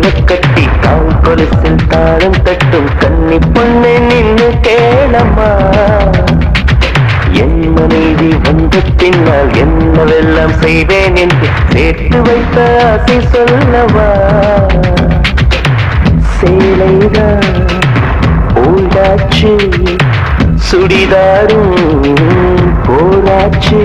மேலக்கட்டி தாம் கொலுசில் தாளம் தட்டும் கன்னி பொண்ணு நின்னு கேளம்மா. என் மனைவி வந்த பின்னால் என்னவெல்லாம் செய்வேன் என்று சேர்த்து வைத்த ஆசை சொல்லவா? சேலைதான் போலாச்சு சுடிதாரும் போலாச்சு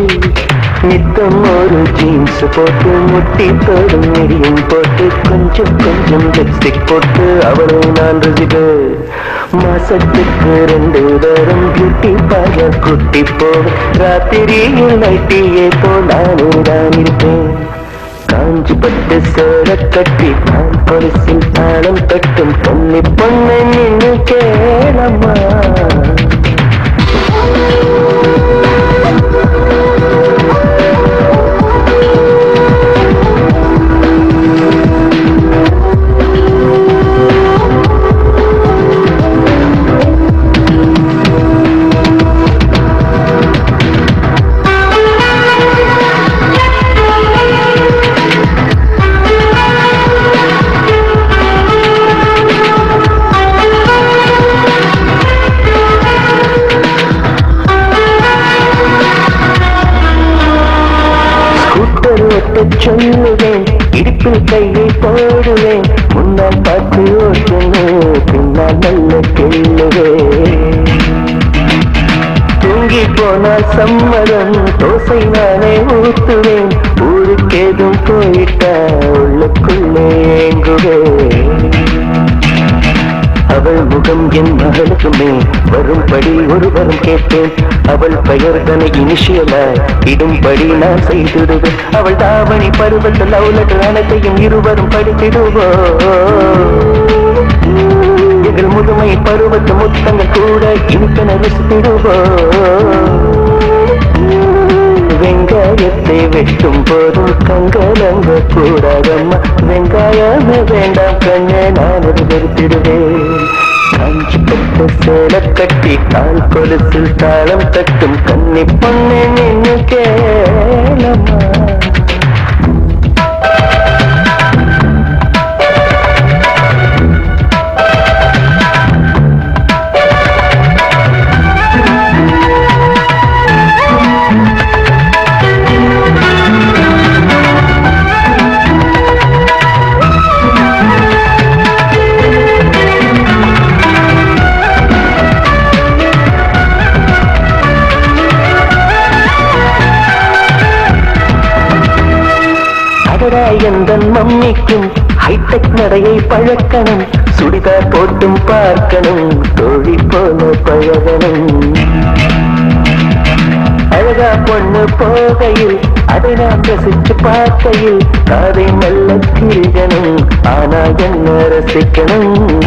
நித்தம் ஒரு ஜீன்ஸ் போட்டு முட்டி தோடும் நெடியும் போட்டு கொஞ்சம் கொஞ்சம் லிப்ஸ்டிக் போட்டு அவளை நான் ரசிப்பு மாசத்துக்கு ரெண்டு தரம் பியூட்டி பார்லர் குட்டி போ ராத்திரியில் நைட்டியே போல் நானே தான் இருப்பேன். காஞ்சி பட்டு சேர கட்டி நான் பரிசில் தாளம் கட்டும். பொன்னி பொண்ணை நின்னு கேளம்மா ஸ்கூட்டர் ஓட்ட சொல்லுவேன். இடுப்பில் கையை போடுவேன். முன்னால் பார்த்து ஓட்டுவேன் பின்னால் நல்ல கெல்லுவேன் தூங்கி போனால் சம்மதம். தோசை நானே ஊத்துவேன். ஊருக்கேதும் போயிட்டா உள்ளுக்குள்ளே ஏங்குவேன். அவள் முகம் என் மகளுக்குமே வரும்படி ஒருவரும் கேட்பேன் அவள் பெயர் தன இனிஷியலாய் இடும்படி நான் செய்திடுவேன். அவள் தாவணி பருவத்தில் லவ்லெட்டர் அனைத்தையும் இருவரும் படித்திடுவோ எங்கள் முதுமை பருவத்து முத்தங்கள் கூட இனிக்கன ரசித்திடுவோ வெங்காயத்தை வெட்டும் போதும் கங்கலங்க கூடாதம்மா வெங்காயமே வேண்டாம் கண்ணே நான் அது வெறுத்திடுவேன். சேல கட்டி கால் கொலுசில் தாளம் தட்டும் கன்னி பொண்ணு நின்னு அடடா எந்த மம்மிக்கும் ஹைடெக் நடையை பழக்கணும். சுடிதார் போட்டும் பார்க்கணும். தோழி போல பழகணும். அழகா பொண்ணு போகையில் அதை நான் ரசிச்சு பார்க்கையில் காதை மெல்ல திரிகணும். ஆனா என்ன ரசிக்கணும்?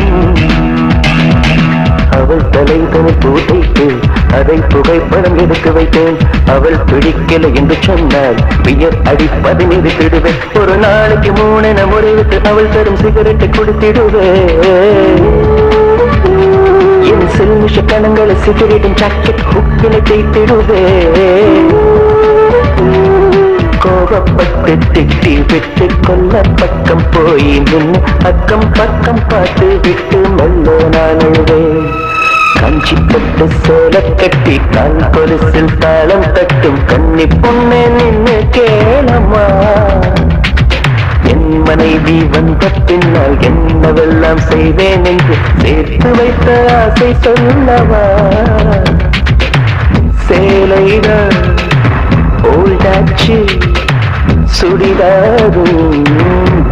அவள் தலை தனி பூதைத்து அதை புகைப்படம் எடுத்து வைத்தேன். அவள் பிடிக்கல என்று சொன்னால் வியர் அடிப்பதை நிறுத்திடுவேன் ஒரு நாளைக்கு மூணென முறைவிட்டு அவள் தரும் சிகரெட்டை கொடுத்திடுவேன். என் செல்மிஷ கணங்களை சிகரெட்டும் ஜாக்கெட் ஹுக்கினை தேய்த்திடுவே கோபப்பட்டு திட்டி விட்டு கொல்ல பக்கம் போய் நின்று அக்கம் பக்கம் பார்த்து விட்டு மெல்ல நான் அழுவேன். காஞ்சி பட்டு சோல கட்டி கால் கொலுசில் தாளம் தட்டும். கண்ணி பொண்ணு நின்னு கேளம்மா. என் மனைவி வந்த பின்னால் என்னவெல்லாம் செய்வேன் என்று சேர்த்து வைத்த ஆசை சொல்லவா? சேலைதான் ஓல்டாச்சு சுடிதாரும்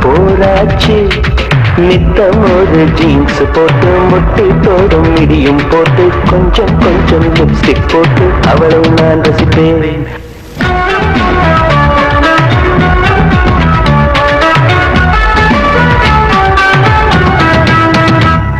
போராச்சு. நித்தம் ஒரு ஜீன்ஸ் போட்டு முட்டி தோடும் இடியும் போட்டு கொஞ்சம் கொஞ்சம் லிப்ஸ்டிக் போட்டு அவளை நான் ரசிப்பேன்.